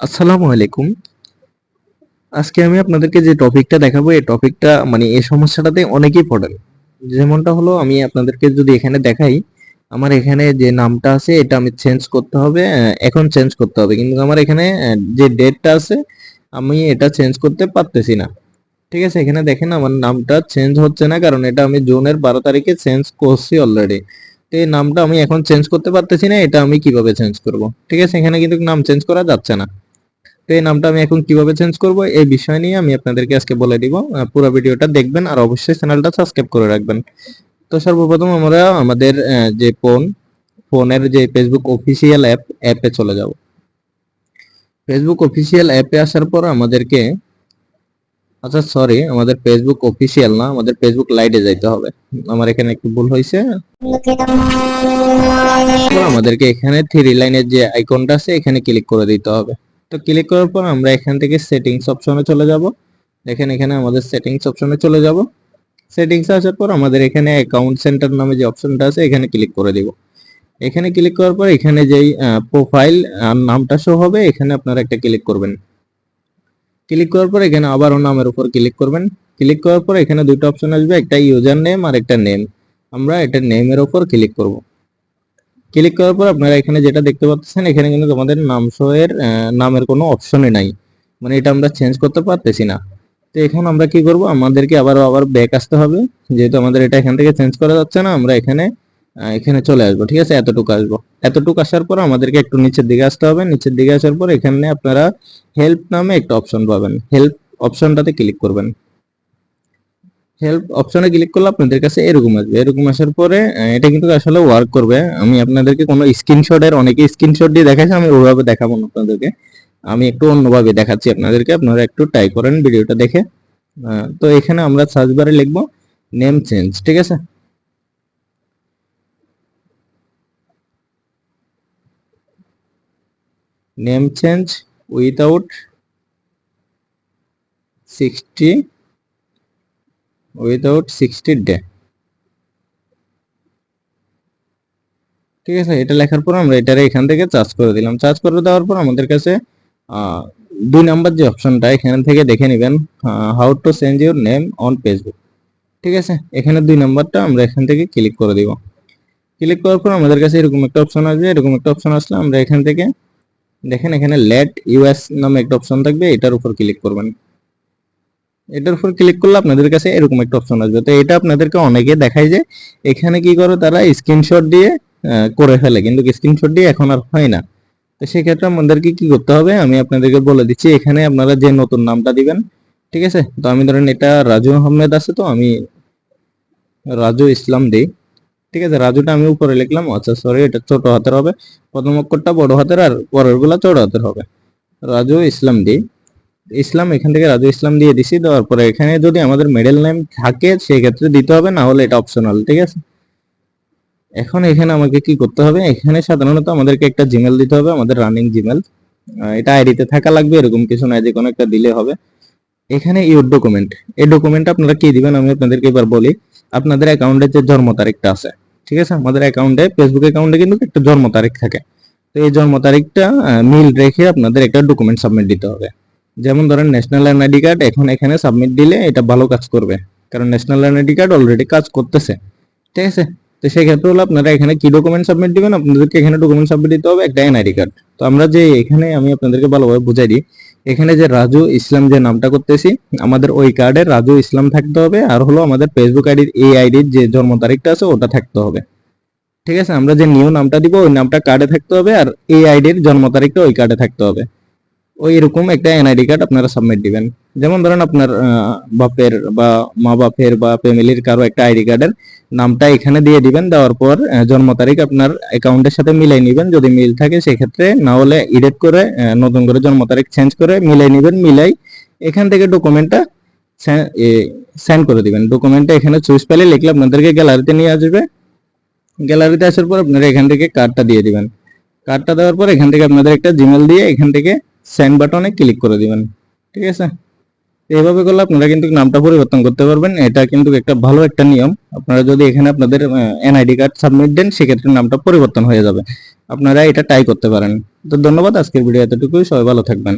আসসালামু আলাইকুম। আজকে আমি আপনাদেরকে যে টপিকটা দেখাবো, এই টপিকটা মানে এই সমস্যাটাতে অনেকেই পড়েন। যেমনটা হলো, আমি আপনাদেরকে যদি এখানে দেখাই, আমার এখানে যে নামটা আছে, এটা আমি চেঞ্জ করতে হবে এখন চেঞ্জ করতে হবে। কিন্তু আমার এখানে যে ডেটটা আছে, আমি এটা চেঞ্জ করতে পারতেছি না। ঠিক আছে, এখানে দেখেন, আমার নামটা চেঞ্জ হচ্ছে না, কারণ এটা আমি জুনের বারো তারিখে চেঞ্জ করছি অলরেডি তো এই নামটা আমি এখন চেঞ্জ করতে পারতেছি না, এটা আমি কীভাবে চেঞ্জ করব? ঠিক আছে, এখানে কিন্তু নাম চেঞ্জ করা যাচ্ছে না। তো এই নামটা আমি এখন কীভাবে চেঞ্জ করব, এই বিষয় নিয়ে আমি আপনাদেরকে আজকে বলে দিব। পুরো ভিডিওটা দেখবেন আর অবশ্যই চ্যানেলটা সাবস্ক্রাইব করে রাখবেন। তো সর্বপ্রথম আমরা আমাদের যে ফোন ফোনের যে ফেসবুক অফিসিয়াল অ্যাপ অ্যাপে চলে যাব। ফেসবুক অফিসিয়াল অ্যাপে আসার পর আমাদেরকে আচ্ছা সরি আমাদের ফেসবুক অফিসিয়াল না, আমাদের ফেসবুক লাইটে যাইতে হবে। আমার এখানে একটু ভুল হয়েছে আমাদেরকে এখানে থ্রি লাইনের যে আইকনটা আছে, এখানে ক্লিক করে দিতে হবে। তো ক্লিক করার পর আমরা এখান থেকে সেটিংস অপশনে চলে যাব। দেখেন এখানে আমাদের সেটিংস অপশনে চলে যাব। সেটিংস আসার পর আমাদের এখানে অ্যাকাউন্ট সেন্টার নামে যে অপশনটা আছে, এখানে ক্লিক করে দিব। এখানে ক্লিক করার পর এখানে যেই প্রোফাইল নামটা শো হবে, এখানে আপনারা একটা ক্লিক করবেন। ক্লিক করার পর এখানে আবারও নামের উপর ক্লিক করবেন। ক্লিক করার পর এখানে দুটো অপশন আসবে, একটা ইউজার নেম আর একটা নেম আমরা এটা নেমের উপর ক্লিক করব। ক্লিক করার পর আপনারা এখানে যেটা দেখতে পাচ্ছেন, এখানে কিন্তু তোমাদের নাম শোয়ের নামের কোনো অপশনই নাই। মানে এটা আমরা চেঞ্জ করতে পারতেছি না। তো এখন আমরা কি করব? আমাদেরকে আবার আবার ব্যাক আসতে হবে। যেহেতু আমাদের এটা এখান থেকে চেঞ্জ করা যাচ্ছে না, আমরা এখানে এখানে চলে আসব। ঠিক আছে? এতটুকু আসব। এতটুকু আসার পর আমাদেরকে একটু নিচের দিকে আসতে হবে। নিচের দিকে আসার পর এখানে আপনারা হেল্প নামে একটা অপশন পাবেন। হেল্প অপশনটাতে ক্লিক করবেন। হেল্প অপশনে ক্লিক করলে আপনাদের কাছে এরকম আসবে। এরকম আসার পরে এটা কিন্তু আসলে ওয়ার্ক করবে। আমি আপনাদেরকে কোনো স্ক্রিনশটের অনেকে স্ক্রিনশট দিয়ে দেখাচ্ছে আমি ওইভাবে দেখাবো না আপনাদেরকে। আমি একটু অন্যভাবে দেখাচ্ছি আপনাদেরকে। আপনারা একটু ট্রাই করেন ভিডিওটা দেখে। তো এখানে আমরা সার্চ বারে লিখব নেম চেঞ্জ ঠিক আছে? Name change without sixty without sixty day ঠিক আছে, এটা লেখার পর আমরা এটারে এখান থেকে চার্জ করে দিলাম। চার্জ করে দেওয়ার পর আমাদের কাছে দুই নাম্বার যে অপশনটা এখান থেকে দেখে নেবেন how to change your name on Facebook ঠিক আছে, এখানে দুই নাম্বারটা আমরা এখান থেকে ক্লিক করে দিব। ক্লিক করার পর আমাদের কাছে এরকম একটা অপশন আসবে, এরকম একটা অপশন আসলে আমরা এখান থেকে দেখেন, এখানে লেট ইউএস নামে একটা অপশন থাকবে, এটার উপর ক্লিক করবেন। এটার উপর ক্লিক করলে আপনাদের কাছে এরকম একটা অপশন আসবে। তো এটা আপনাদেরকে অনেকে দেখায় যে এখানে কি করে তারা স্ক্রিনশট দিয়ে করে ফেলে, কিন্তু স্ক্রিনশট দিয়ে এখন আর হয় না। তো সেক্ষেত্রে আমাদেরকে কি করতে হবে? আমি আপনাদেরকে বলে দিচ্ছি, এখানে আপনারা যে নতুন নামটা দিবেন, ঠিক আছে? তো আমি ধরেন এটা রাজু আহমেদ আছে, তো আমি রাজু ইসলাম দিই, ঠিক আছে? রাজুটা আমি উপরে লিখলাম আচ্ছা সরি এটা ছোট হাতের হবে। প্রথম অক্ষরটা বড় হাতের আর পরেরগুলা ছোট হাতের হবে। রাজু ইসলাম দিই। ইসলাম, এখান থেকে রাজু ইসলাম দিয়ে দিছি, দেওয়ার পরে এখানে যদি আমাদের মিডল নেম থাকে সেই ক্ষেত্রে দিতে হবে, না হলে এটা অপশনাল ঠিক আছে? এখন এখানে আমাকে কি করতে হবে? এখানে সাধারণত আমাদেরকে একটা জিমেল দিতে হবে, আমাদের রানিং জিমেল এটা আইডিতে থাকা লাগবে, এরকম কিছু না, যে কোনো একটা দিলে হবে। এখানে ইউর ডকুমেন্ট এই ডকুমেন্ট আপনারা কি দিবেন? আমি আপনাদেরকে এবার বলি, আপনাদের অ্যাকাউন্টের যে জন্ম তারিখটা আছে, ঠিক আছে? আমাদের অ্যাকাউন্টে ফেসবুক অ্যাকাউন্টে কিন্তু একটা জন্ম তারিখ থাকে। তো এই জন্ম তারিখটা মিল রেখে আপনাদের একটা ডকুমেন্ট সাবমিট দিতে হবে। যেমন ধরেন ন্যাশনাল আইডি কার্ড এখন এখানে সাবমিট দিলে এটা ভালো কাজ করবে। কারণ ন্যাশনাল আইডি কার্ড অলরেডি কাজ করতেছে। ঠিক আছে? তো সেই ক্ষেত্রে হলো আপনারা এখানে কি ডকুমেন্ট সাবমিট দিবেন? আপনাদেরকে এখানে ডকুমেন্ট সাবমিট দিতে হবে, একটা এনআইডি কার্ড তো আমরা যে এখানে আমি আপনাদেরকে ভালোভাবে বুঝাই দিই, এখানে যে রাজু ইসলাম যে নামটা করতেছি, আমাদের ওই কার্ডে রাজু ইসলাম থাকতে হবে, আর হলো আমাদের ফেসবুক আইডির এই আইডির যে জন্ম তারিখটা আছে, ওটা থাকতে হবে। ঠিক আছে? আমরা যে নিউ নামটা দিব, ওই নামটা কার্ডে থাকতে হবে, আর এই আইডির জন্ম তারিখটা ওই কার্ডে থাকতে হবে। ওই এরকম একটা এনআইডি কার্ড আপনারা সাবমিট দিবেন। যেমন ধরেন আপনার বাপের বা মা বাপের বা ফ্যামিলির কারও একটা আইডি কার্ডের নামটা এখানে দিয়ে দিবেন, দেওয়ার পর জন্ম তারিখ আপনার অ্যাকাউন্টের সাথে মিলাই নিবেন। যদি মিল থাকে সেক্ষেত্রে না হলে এডিট করে নতুন করে জন্ম তারিখ চেঞ্জ করে মিলাই নিবেন, মিলাই এখান থেকে ডকুমেন্টটা সেন্ড করে দিবেন। ডকুমেন্টটা এখানে চুজ পেলে লিখলে আপনাদেরকে গ্যালারিতে নিয়ে আসবে। গ্যালারিতে আসার পর আপনারা এখান থেকে কার্ডটা দিয়ে দিবেন। কার্ডটা দেওয়ার পর এখান থেকে আপনাদের একটা জিমেল দিয়ে এখান থেকে সেন্ড বাটনে ক্লিক করে দিবেন, ঠিক আছে? এইভাবে করলে আপনারা কিন্তু নামটা পরিবর্তন করতে পারবেন। এটা কিন্তু একটা ভালো একটা নিয়ম। আপনারা যদি এখানে আপনাদের এনআইডি কার্ড সাবমিট দেন, সেক্ষেত্রে নামটা পরিবর্তন হয়ে যাবে। আপনারা এটা ট্রাই করতে পারেন। তো ধন্যবাদ আজকের ভিডিও এতটুকুই। সবাই ভালো থাকবেন।